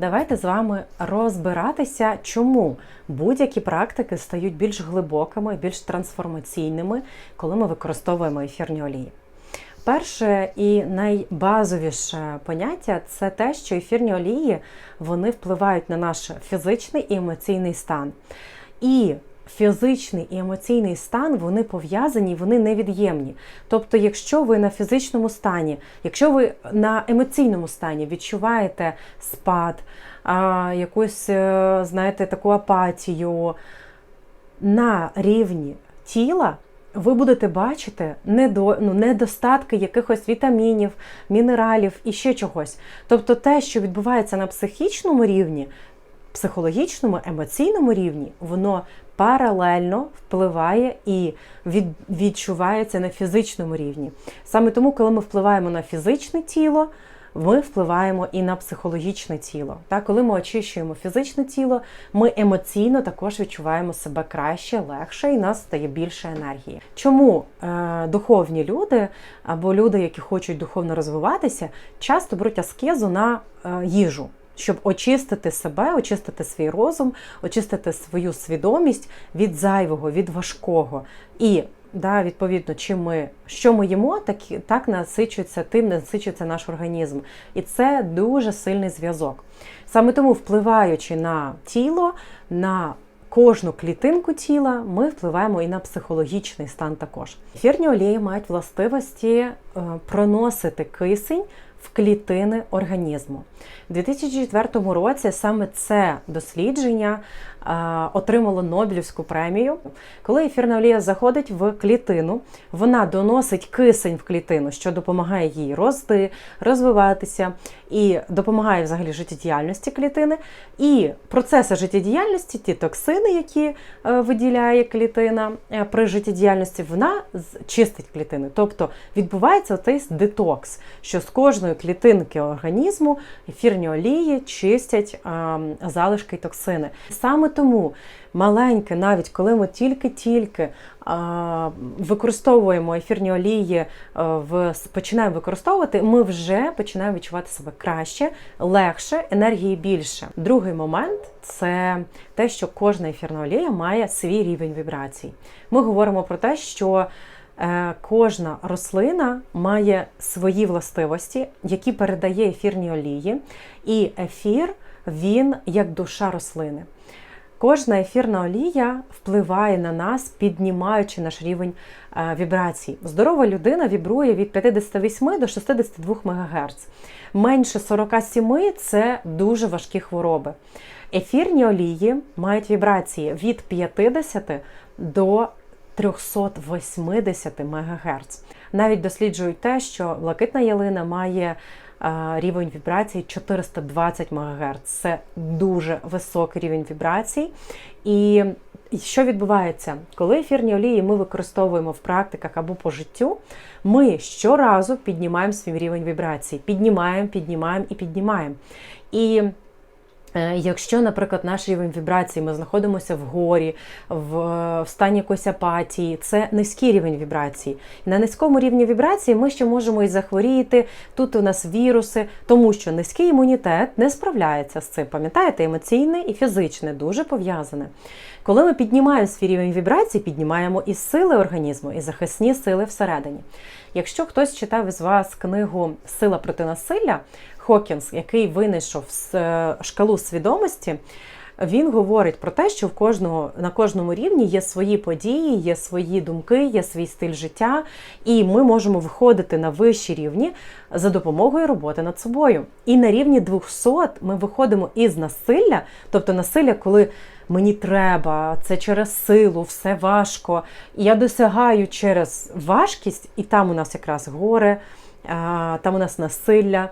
Давайте з вами розбиратися, чому будь-які практики стають більш глибокими, більш трансформаційними, коли ми використовуємо ефірні олії. Перше і найбазовіше поняття це те, що ефірні олії вони впливають на наш фізичний і емоційний стан. І фізичний і емоційний стан вони пов'язані, вони невід'ємні. Тобто, якщо ви на фізичному стані, якщо ви на емоційному стані відчуваєте спад, якусь, е, знаєте, таку апатію на рівні тіла. Ви будете бачити ну, недостатки якихось вітамінів, мінералів і ще чогось. Тобто те, що відбувається на психічному рівні, психологічному, емоційному рівні, воно паралельно впливає і від, відчувається на фізичному рівні. Саме тому, коли ми впливаємо на фізичне тіло, ми впливаємо і на психологічне тіло. Так, коли ми очищуємо фізичне тіло, ми емоційно також відчуваємо себе краще, легше, і нас стає більше енергії. Чому е, духовні люди або люди, які хочуть духовно розвиватися, часто беруть аскезу на е, їжу? Щоб очистити себе, очистити свій розум, очистити свою свідомість від зайвого, від важкого. І да, відповідно, чим ми що ми їмо, так так насичується, тим насичується наш організм. І це дуже сильний зв'язок. Саме тому, впливаючи на тіло, на Кожну клітинку тіла ми впливаємо і на психологічний стан також. Ефірні олії мають властивості е, проносити кисень в клітини організму. У 2004 році саме це дослідження отримало Нобелівську премію. Коли ефірна олія заходить в клітину, вона доносить кисень в клітину, що допомагає їй рости, розвиватися і допомагає взагалі життєдіяльності клітини. І процеси життєдіяльності, ті токсини, які е, виділяє клітина е, при життєдіяльності, вона чистить клітини. Тобто відбувається цей детокс, що з кожної клітинки організму ефірні олії чистять залишки і токсини. Саме тому маленьке, навіть коли ми тільки-тільки використовуємо ефірні олії, починаємо використовувати, ми вже починаємо відчувати себе краще, легше, енергії більше. Другий момент це те, що кожна ефірна олія має свій рівень вібрацій. Ми говоримо про те, що е, Кожна рослина має свої властивості, які передає ефірні олії, і ефір він як душа рослини. Кожна ефірна олія впливає на нас, піднімаючи наш рівень е, вібрацій. Здорова людина вібрує від 58 до 62 МГц. Менше 47 це дуже важкі хвороби. Ефірні олії мають вібрації від 50 до 380 МГц. Навіть досліджують те, що блакитна ялина має рівень вібрацій 420 МГц. Це дуже високий рівень вібрацій. І що відбувається, коли ефірні олії ми використовуємо в практиках або по життю, ми щоразу піднімаємо свій рівень вібрацій, піднімаємо, піднімаємо і піднімаємо. І Е, якщо, наприклад, наш рівень вібрації, ми знаходимося в горі, в, в стані якоїсь апатії, це низький рівень вібрації. На низькому рівні вібрації ми ще можемо і захворіти. Тут у нас віруси, тому що низький імунітет не справляється з цим. Пам'ятаєте, емоційне і фізичне дуже пов'язане. Коли ми піднімаємо свій рівень вібрації, піднімаємо і сили організму, і захисні сили всередині. Якщо хтось читав із вас книгу Сила проти насилля, Хокінс, який винайшов е, шкалу свідомості, він говорить про те, що в кожного на кожному рівні є свої події, є свої думки, є свій стиль життя, і ми можемо виходити на вищі рівні за допомогою роботи над собою. І на рівні 200 ми виходимо із насилля, тобто насилля, коли мені треба, це через силу, все важко. І я досягаю через важкість, і там у нас якраз горе, там у нас насилля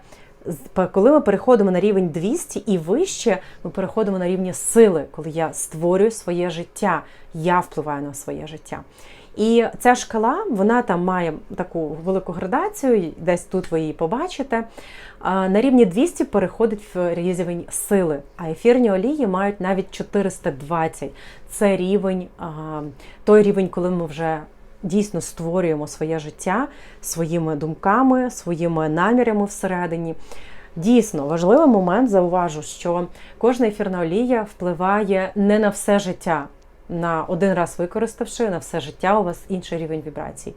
коли ми переходимо на рівень 200 і вище, ми переходимо на рівні сили, коли я створюю своє життя, я впливаю на своє життя. І ця шкала, вона там має таку велику градацію, десь тут ви її побачите. На рівні 200 переходить в рівень сили, а ефірні олії мають навіть 420. Це рівень, той рівень, коли ми вже дійсно створюємо своє життя своїми думками, своїми намірями всередині. Дійсно, важливий момент зауважу, що кожна ефірна олія впливає не на все життя. На один раз використавши на все життя, у вас інший рівень вібрацій.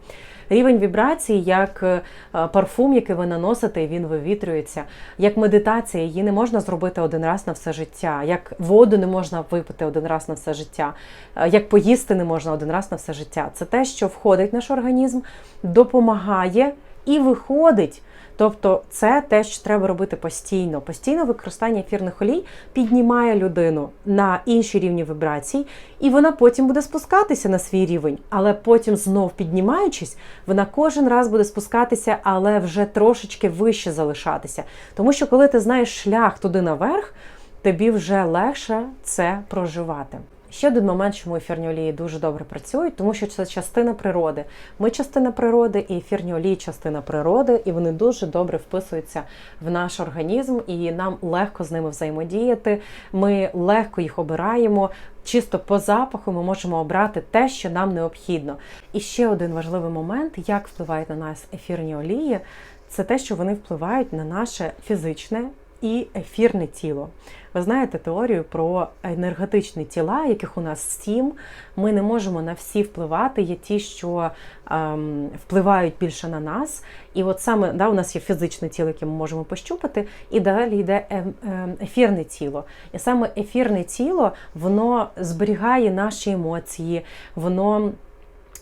Рівень вібрацій, як е, парфум, який ви наносите, і він вивітрюється, як медитація, її не можна зробити один раз на все життя, як воду не можна випити один раз на все життя, е, як поїсти не можна один раз на все життя. Це те, що входить в наш організм, допомагає і виходить. Тобто це те, що треба робити постійно. Постійно використання ефірних олій піднімає людину на інші рівні вібрацій, і вона потім буде спускатися на свій рівень, але потім знов піднімаючись, вона кожен раз буде спускатися, але вже трошечки вище залишатися. Тому що коли ти знаєш шлях туди наверх, тобі вже легше це проживати. Ще один момент, чому ефірні олії дуже добре працюють, тому що це частина природи. Ми частина природи, і ефірні олії частина природи, і вони дуже добре вписуються в наш організм, і нам легко з ними взаємодіяти. Ми легко їх обираємо. Чисто по запаху ми можемо обрати те, що нам необхідно. І ще один важливий момент, як впливають на нас ефірні олії, це те, що вони впливають на наше фізичне і ефірне тіло. Ви знаєте теорію про енергетичні тіла, яких у нас сім. Ми не можемо на всі впливати. Є ті, що ем, впливають більше на нас. І от саме да, у нас є фізичне тіло, яке ми можемо пощупати, і далі йде ем, ем, ефірне тіло. І саме ефірне тіло воно зберігає наші емоції, воно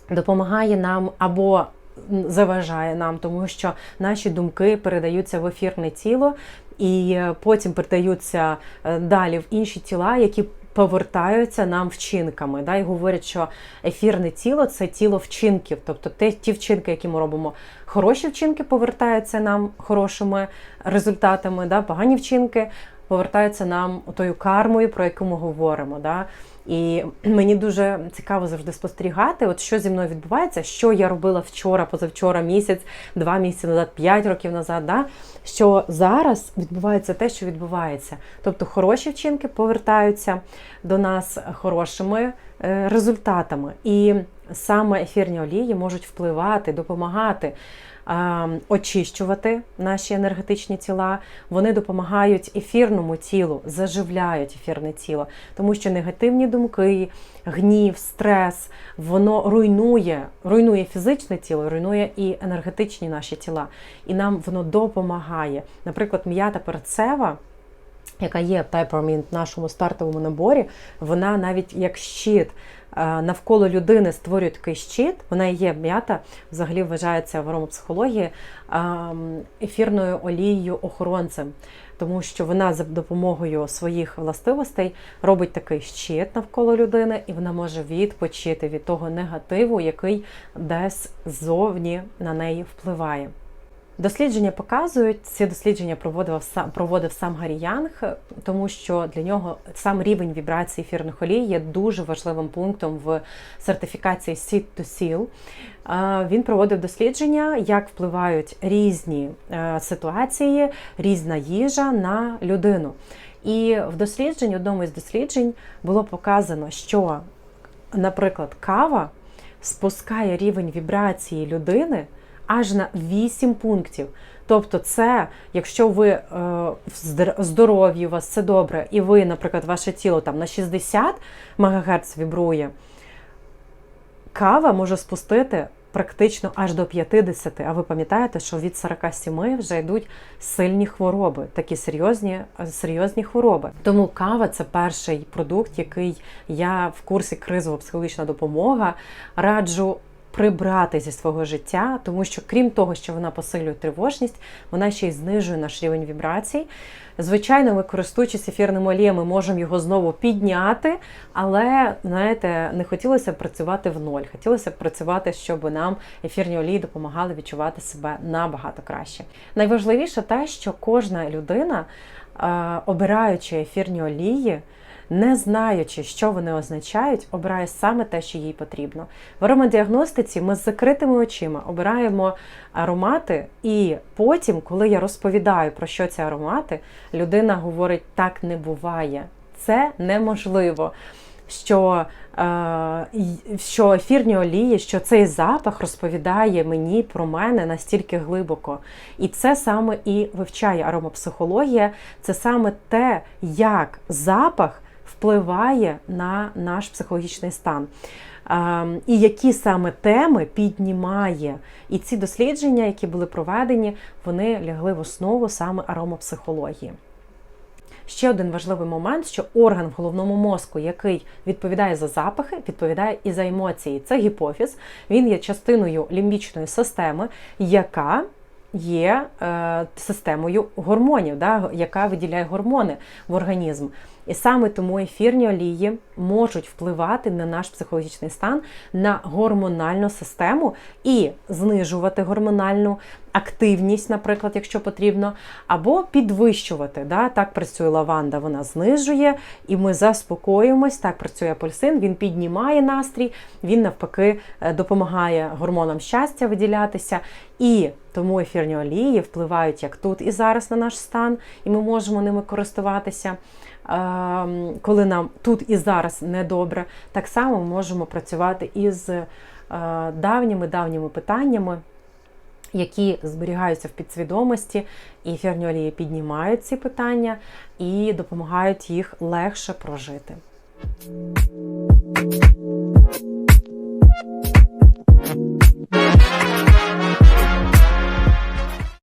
допомагає нам або заважає нам, тому що наші думки передаються в ефірне тіло і е, потім передаються е, далі в інші тіла, які повертаються нам вчинками. Да, І говорять, що ефірне тіло це тіло вчинків, тобто те, ті вчинки, які ми робимо, хороші вчинки повертаються нам хорошими результатами, да, погані вчинки повертаються нам тою кармою, про яку ми говоримо. Да. І мені дуже цікаво завжди спостерігати, от що зі мною відбувається, що я робила вчора, позавчора, місяць, два місяці назад, п'ять років назад. Да? Що зараз відбувається те, що відбувається. Тобто хороші вчинки повертаються до нас хорошими е, результатами. І саме ефірні олії можуть впливати, допомагати очищувати наші енергетичні тіла. Вони допомагають ефірному тілу, заживляють ефірне тіло, тому що негативні думки, гнів, стрес, воно руйнує, руйнує фізичне тіло, руйнує і енергетичні наші тіла. І нам воно допомагає. Наприклад, м'ята перцева. Яка є Peppermint в нашому стартовому наборі, вона навіть як щит навколо людини створює такий щит, вона є м'ята, взагалі вважається в аромапсихології ефірною олією охоронцем, тому що вона за допомогою своїх властивостей робить такий щит навколо людини, і вона може відпочити від того негативу, який десь ззовні на неї впливає. Дослідження показують, ці дослідження проводив сам проводив сам Гаррі Янг, тому що для нього сам рівень вібрації ефірних олій є дуже важливим пунктом в сертифікації Seed to Seal. Він проводив дослідження, як впливають різні е, ситуації, різна їжа на людину. І в дослідженні, одному із досліджень, було показано, що, наприклад, кава спускає рівень вібрації людини аж на 8 пунктів. Тобто, це, якщо ви е, здорові, у вас все добре, і ви, наприклад, ваше тіло там на 60 МГц вібрує, кава може спустити практично аж до 50. А ви пам'ятаєте, що від 47 вже йдуть сильні хвороби, такі серйозні серйозні хвороби. Тому кава це перший продукт, який я в курсі кризова психологічна допомога раджу прибрати зі свого життя, тому що, крім того, що вона посилює тривожність, вона ще й знижує наш рівень вібрацій. Звичайно, ми, користуючись ефірним олієм, ми можемо його знову підняти, але, знаєте, не хотілося б працювати в ноль. Хотілося б працювати, щоб нам ефірні олії допомагали відчувати себе набагато краще. Найважливіше те, що кожна людина, обираючи ефірні олії, не знаючи, що вони означають, обирає саме те, що їй потрібно. В аромадіагностиці ми з закритими очима обираємо аромати, і потім, коли я розповідаю про що ці аромати, людина говорить: так не буває, це неможливо. що, е, що ефірні олії, що цей запах розповідає мені про мене настільки глибоко. І це саме і вивчає аромапсихологія, це саме те, як запах впливає на наш психологічний стан. Ем, І які саме теми піднімає. І ці дослідження, які були проведені, вони лягли в основу саме аромапсихології. Ще один важливий момент, що орган в головному мозку, який відповідає за запахи, відповідає і за емоції. Це гіпофіз. Він є частиною лімбічної системи, яка є е, системою гормонів, да, яка виділяє гормони в організм. І саме тому ефірні олії можуть впливати на наш психологічний стан, на гормональну систему і знижувати гормональну активність, наприклад, якщо потрібно, або підвищувати. Да? Так працює лаванда, вона знижує, і ми заспокоїмось. Так працює апельсин, він піднімає настрій, він навпаки е, допомагає гормонам щастя виділятися. І тому ефірні олії впливають як тут і зараз на наш стан, і ми можемо ними користуватися. Ем, коли нам тут і зараз недобре, так само можемо працювати із е, давніми-давніми питаннями. Які зберігаються в підсвідомості, і ферніолії піднімають ці питання і допомагають їх легше прожити.